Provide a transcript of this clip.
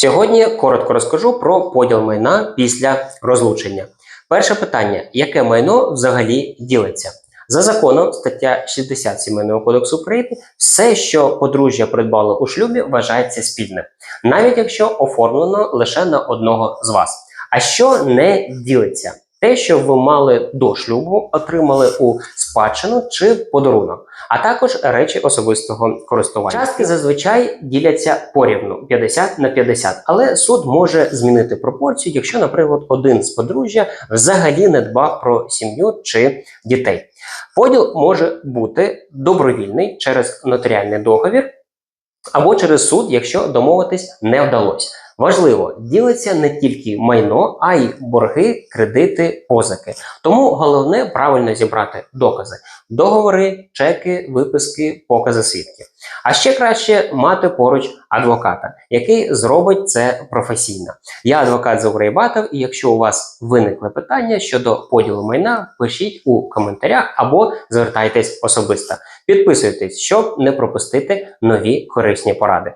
Сьогодні коротко розкажу про поділ майна після розлучення. Перше питання: яке майно взагалі ділиться? За законом, стаття 60 Сімейного кодексу України, все, що подружжя придбало у шлюбі, вважається спільним, навіть якщо оформлено лише на одного з вас. А що не ділиться? Те, що ви мали до шлюбу, отримали у спадщину чи подарунок, а також речі особистого користування. Частки зазвичай діляться порівну 50 на 50, але суд може змінити пропорцію, якщо, наприклад, один з подружжя взагалі не дбав про сім'ю чи дітей. Поділ може бути добровільний через нотаріальний договір або через суд, якщо домовитись не вдалося. Важливо, ділиться не тільки майно, а й борги, кредити, позики. Тому головне правильно зібрати докази: договори, чеки, виписки, покази свідків. А ще краще мати поруч адвоката, який зробить це професійно. Я адвокат Заврей Батов, і якщо у вас виникли питання щодо поділу майна, пишіть у коментарях або звертайтесь особисто. Підписуйтесь, щоб не пропустити нові корисні поради.